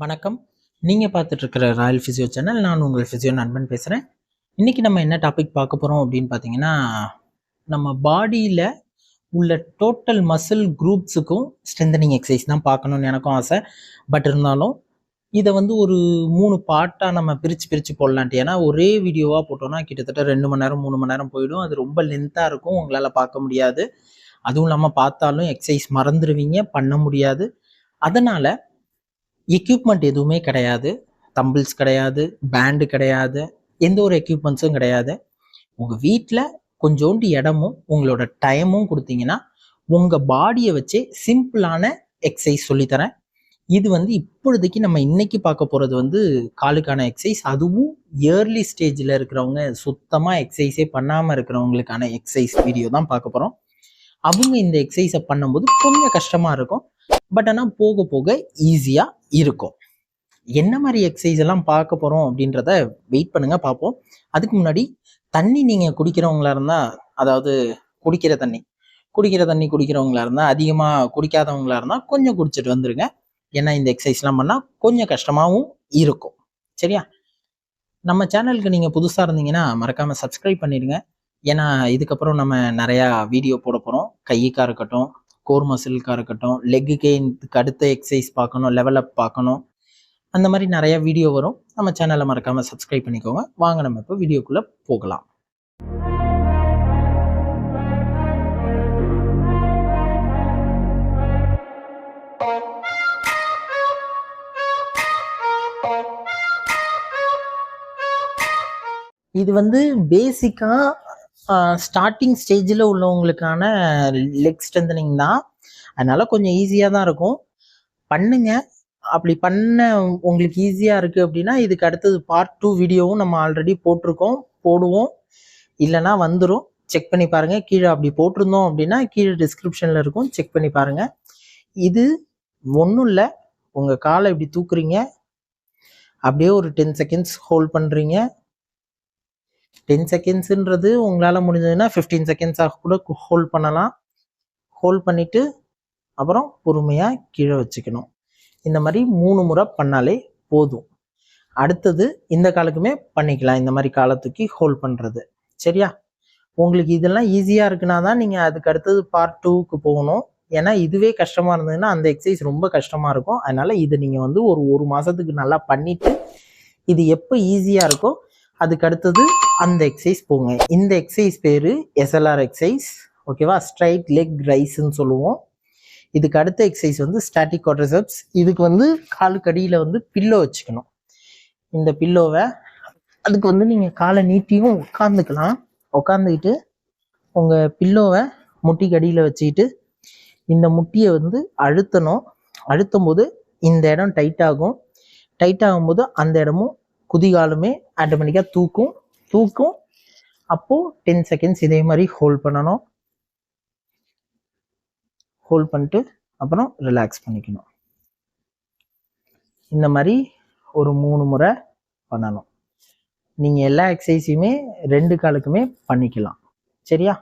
வணக்கம். நீங்கள் பார்த்துட்டு இருக்கிற ராயல் ஃபிசியோ சேனல் நான் உங்கள் ஃபிசியோ நண்பன் பேசுகிறேன் இன்றைக்கி நம்ம என்ன டாபிக் பார்க்க போகிறோம் அப்படின்னு பார்த்தீங்கன்னா நம்ம பாடியில் உள்ள டோட்டல் மசில் குரூப்ஸுக்கும் ஸ்ட்ரென்தனிங் எக்ஸசைஸ் தான் பார்க்கணுன்னு எனக்கும் ஆசை. பட் இருந்தாலும் இதை வந்து ஒரு மூணு பார்ட்டாக நம்ம பிரித்து பிரித்து போடலான்ட்டு. ஏன்னா ஒரே வீடியோவாக போட்டோம்னா கிட்டத்தட்ட ரெண்டு மணி நேரம் மூணு மணி நேரம் போயிடும். அது ரொம்ப லென்த்தாக இருக்கும். உங்களால் பார்க்க முடியாது. அதுவும் இல்லாமல் பார்த்தாலும் எக்ஸசைஸ் மறந்துடுவீங்க பண்ண முடியாது. அதனால் எக்யூப்மெண்ட் எதுவுமே கிடையாது. தம்பிள்ஸ் கிடையாது பேண்டு கிடையாது எந்த ஒரு எக்யூப்மெண்ட்ஸும் கிடையாது. உங்கள் வீட்டில் கொஞ்சோண்டு இடமும் உங்களோட டைமும் கொடுத்தீங்கன்னா உங்கள் பாடியை வச்சே சிம்பிளான எக்ஸசைஸ் சொல்லித்தரேன். இது வந்து இப்பொழுதைக்கு நம்ம இன்னைக்கு பார்க்க போகிறது வந்து காலுக்கான எக்ஸசைஸ் அதுவும் இயர்லி ஸ்டேஜில் இருக்கிறவங்க சுத்தமாக எக்ஸசைஸே பண்ணாமல் இருக்கிறவங்களுக்கான எக்ஸசைஸ் வீடியோ தான் பார்க்க போகிறோம் அவங்க இந்த எக்ஸசைஸை பண்ணும்போது கொஞ்சம் கஷ்டமாக இருக்கும். பட் ஆனால் போக போக ஈஸியாக இருக்கும். என்ன மாதிரி எக்ஸசைஸ் எல்லாம் பார்க்க போகிறோம் அப்படின்றத வெயிட் பண்ணுங்க பார்ப்போம். அதுக்கு முன்னாடி தண்ணி நீங்கள் குடிக்கிறவங்களா இருந்தால் அதாவது குடிக்கிற தண்ணி குடிக்கிற தண்ணி குடிக்கிறவங்களா இருந்தால் அதிகமாக குடிக்காதவங்களா இருந்தால் கொஞ்சம் குடிச்சிட்டு வந்துருங்க. ஏன்னா இந்த எக்ஸசைஸ்லாம் பண்ணால் கொஞ்சம் கஷ்டமாகவும் இருக்கும். சரியா? நம்ம சேனலுக்கு நீங்கள் புதுசாக இருந்தீங்கன்னா மறக்காமல் சப்ஸ்கிரைப் பண்ணிடுங்க. ஏன்னா இதுக்கப்புறம் நம்ம நிறையா வீடியோ போட போகிறோம் கையுக்காக இருக்கட்டும் கோர் மசிலுக்காக இருக்கட்டும் லெக்குக்கே அடுத்த எக்ஸசைஸ் பார்க்கணும் லெவல் அப் பார்க்கணும் அந்த மாதிரி நிறைய வீடியோ வரும். நம்ம சேனலை மறக்காமல் சப்ஸ்கிரைப் பண்ணிக்கோங்க. வாங்க நம்ம இப்போ வீடியோக்குள்ளே போகலாம். இது வந்து பேசிக்காக ஸ்டார்டிங் ஸ்டேஜில் உள்ளவங்களுக்கான லெக் ஸ்ட்ரென்தனிங் தான். அதனால் கொஞ்சம் ஈஸியாக தான் இருக்கும். பண்ணுங்க. அப்படி பண்ண உங்களுக்கு ஈஸியாக இருக்குது அப்படின்னா இதுக்கு அடுத்தது பார்ட் டூ வீடியோவும் நம்ம ஆல்ரெடி போட்டிருக்கோம். போடுவோம். இல்லைன்னா வந்துடும் செக் பண்ணி பாருங்கள் கீழே அப்படி போட்டிருந்தோம் அப்படின்னா கீழே டிஸ்கிரிப்ஷனில் இருக்கும். செக் பண்ணி பாருங்கள் இது ஒன்றும் இல்லை. உங்கள் காலை இப்படி தூக்குறீங்க. அப்படியே ஒரு டென் செகண்ட்ஸ் ஹோல்ட் பண்ணுறீங்க டென் செகண்ட்ஸுன்றது உங்களால் முடிஞ்சதுன்னா ஃபிஃப்டீன் செகண்ட்ஸாக கூட ஹோல்ட் பண்ணலாம். ஹோல்ட் பண்ணிவிட்டு அப்புறம் பொறுமையாக கீழே வச்சுக்கணும். இந்த மாதிரி மூணு முறை பண்ணாலே போதும். அடுத்தது இந்த காலுக்குமே பண்ணிக்கலாம். இந்த மாதிரி காலத்துக்கு ஹோல்ட் பண்ணுறது சரியா? உங்களுக்கு இதெல்லாம் ஈஸியாக இருக்குன்னா தான் நீங்கள் அதுக்கு அடுத்தது பார்ட் டூக்கு போகணும். ஏன்னா இதுவே கஷ்டமாக இருந்ததுன்னா அந்த எக்ஸசைஸ் ரொம்ப கஷ்டமாக இருக்கும். அதனால் இதை நீங்கள் வந்து ஒரு ஒரு மாதத்துக்கு நல்லா பண்ணிவிட்டு இது எப்போ ஈஸியாக இருக்கோ அதுக்கு அடுத்தது அந்த எக்ஸசைஸ் போங்க. இந்த எக்ஸசைஸ் பேர் எஸ்எல்ஆர் எக்ஸசைஸ் ஓகேவா ஸ்ட்ரைட் லெக் ரைஸ்ன்னு சொல்லுவோம். இதுக்கு அடுத்த எக்ஸசைஸ் வந்து ஸ்டாட்டிக் குவாட்ரசப்ஸ் இதுக்கு வந்து காலுக்கு அடியில் வந்து பில்லோ வச்சுக்கணும். இந்த பில்லோவை அதுக்கு வந்து நீங்கள் காலை நீட்டியும் உட்காந்துக்கலாம் உட்காந்துக்கிட்டு உங்கள் பில்லோவை முட்டிக்கு அடியில் வச்சுக்கிட்டு இந்த முட்டியை வந்து அழுத்தணும். அழுத்தும் போது இந்த இடம் டைட் ஆகும். டைட் ஆகும்போது அந்த இடமும் குதிகாலுமே ஆட்டோமேட்டிக்காக தூக்கும். தூக்கும். அப்போது டென் செகண்ட்ஸ் இதே மாதிரி ஹோல்ட் பண்ணணும். ஹோல்ட் பண்ணிட்டு அப்புறம் ரிலாக்ஸ் பண்ணிக்கணும். இந்த மாதிரி ஒரு மூணு முறை பண்ணணும். நீங்கள் எல்லா எக்ஸசைஸையுமே ரெண்டு காலுக்குமே பண்ணிக்கலாம். சரியா?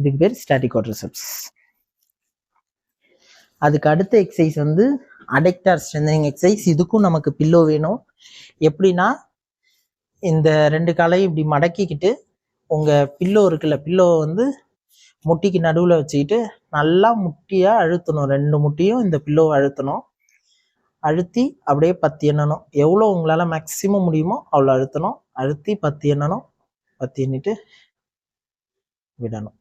இதுக்கு பேர் ஸ்டாட்டிக் ரிசப்ஸ் அதுக்கு அடுத்த எக்ஸசைஸ் வந்து அடெக்டார் ஸ்ட்ரென்தனிங் எக்ஸசைஸ் இதுக்கும் நமக்கு பில்லோ வேணும். எப்படின்னா இந்த ரெண்டு காலையும் இப்படி மடக்கிக்கிட்டு உங்கள் பில்லோ இருக்குல்ல பில்லோ வந்து முட்டிக்கு நடுவில் வச்சுக்கிட்டு நல்லா முட்டியாக அழுத்தணும். ரெண்டு முட்டியும் இந்த பில்லோவை அழுத்தணும். அழுத்தி அப்படியே பத்து எண்ணணும். எவ்வளோ உங்களால் மேக்ஸிமம் முடியுமோ அவ்வளோ அழுத்தணும். அழுத்தி பத்து எண்ணணும். பத்து எண்ணிட்டு விடணும்.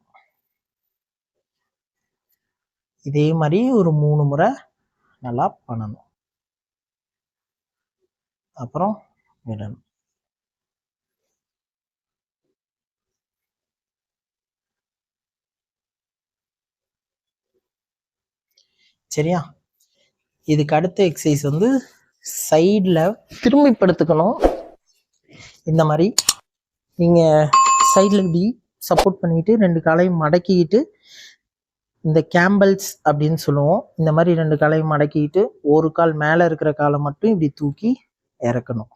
இதே மாதிரி ஒரு மூணு முறை நல்லா பண்ணணும். அப்புறம் விடணும். சரியா? இதுக்கு அடுத்த எக்ஸசைஸ் வந்து சைடில் திரும்பி படுத்துக்கணும் இந்த மாதிரி நீங்கள் சைடில் இப்படி சப்போர்ட் பண்ணிக்கிட்டு ரெண்டு காலையும் மடக்கிக்கிட்டு இந்த கேம்பல்ஸ் அப்படின்னு சொல்லுவோம். இந்த மாதிரி ரெண்டு காலையும் மடக்கிக்கிட்டு ஒரு கால் மேலே இருக்கிற காலை மட்டும் இப்படி தூக்கி இறக்கணும்.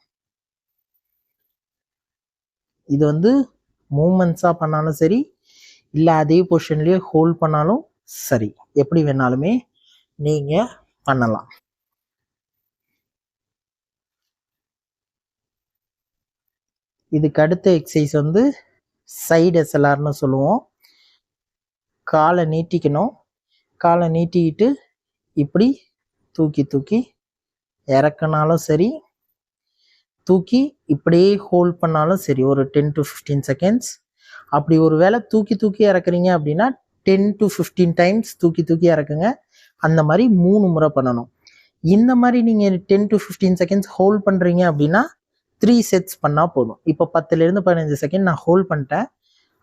இது வந்து மூமெண்ட்ஸாக பண்ணாலும் சரி இல்லை அதே பொசிஷன்லேயே ஹோல்ட் பண்ணாலும் சரி. எப்படி வேணாலுமே நீங்கள் பண்ணலாம். இதுக்கு அடுத்த எக்ஸசைஸ் வந்து சைடு எஸ்எல்ஆர்னு சொல்லுவோம். காலை நீட்டிக்கணும். காலை நீட்டிக்கிட்டு இப்படி தூக்கி தூக்கி இறக்குனாலும் சரி தூக்கி இப்படியே ஹோல்ட் பண்ணாலும் சரி ஒரு டென் டு ஃபிஃப்டீன் செகண்ட்ஸ் அப்படி ஒரு வேளை தூக்கி தூக்கி இறக்குறீங்க அப்படின்னா டென் டு ஃபிஃப்டீன் டைம்ஸ் தூக்கி தூக்கி இறக்குங்க. அந்த மாதிரி மூணு முறை பண்ணணும். இந்த மாதிரி நீங்கள் ten to fifteen seconds hold பண்ணுறீங்க அப்படின்னா த்ரீ செட்ஸ் பண்ணால் போதும். இப்போ பத்துலேருந்து பதினஞ்சு செகண்ட் நான் ஹோல்ட் பண்ணிட்டேன்.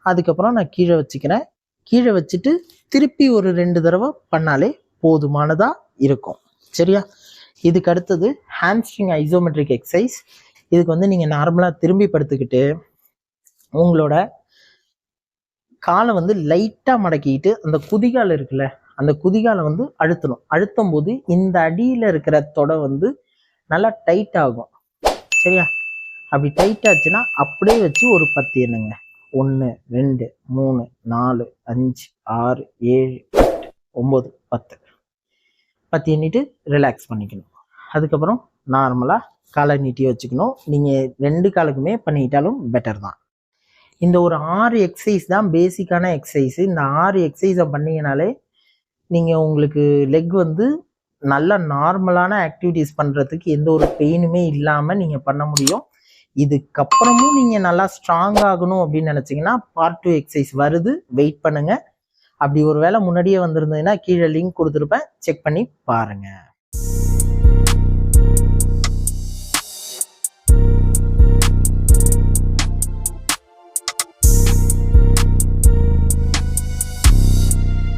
அதுக்கப்புறம் நான் கீழே வச்சுக்கிறேன். கீழே வச்சுட்டு திருப்பி ஒரு ரெண்டு தடவை பண்ணாலே போதுமானதாக இருக்கும். சரியா? இதுக்கு அடுத்தது ஹாம்ஸ்ட்ரிங் ஐசோமெட்ரிக் எக்ஸசைஸ் இதுக்கு வந்து நீங்கள் நார்மலாக திரும்பி படுத்துக்கிட்டு உங்களோட காலை வந்து லைட்டாக மடக்கிக்கிட்டு அந்த குதிகால் இருக்குல்ல அந்த குதிகாலை வந்து அழுத்தணும். அழுத்தும் போது இந்த அடியில் இருக்கிற தொடை வந்து நல்லா டைட் ஆகும். சரியா? அப்படி டைட் ஆச்சுன்னா அப்படியே வச்சு ஒரு பத்து எண்ணுங்க. ஒன்று ரெண்டு மூணு நாலு அஞ்சு ஆறு ஏழு எட்டு ஒம்பது பத்து. பத்து எண்ணிட்டு ரிலாக்ஸ் பண்ணிக்கணும். அதுக்கப்புறம் நார்மலாக காலை நீட்டி வச்சுக்கணும். நீங்கள் ரெண்டு காலுக்குமே பண்ணிக்கிட்டாலும் பெட்டர் தான். இந்த ஒரு ஆறு எக்ஸசைஸ் தான் பேசிக்கான எக்ஸசைஸ் இந்த ஆறு எக்ஸசைஸை பண்ணிங்கனாலே நீங்கள் உங்களுக்கு லெக் வந்து நல்ல நார்மலான ஆக்டிவிட்டீஸ் பண்ணுறதுக்கு எந்த ஒரு பெயினுமே இல்லாமல் நீங்கள் பண்ண முடியும். இதுக்கப்புறமும் நீங்கள் நல்லா ஸ்ட்ராங் ஆகணும் அப்படின்னு நினச்சிங்கன்னா பார்ட் டூ எக்ஸசைஸ் வருது வெயிட் பண்ணுங்கள் அப்படி ஒரு வேளை முன்னாடியே வந்திருந்ததுன்னா கீழே லிங்க் கொடுத்துருப்பேன். செக் பண்ணி பாருங்கள்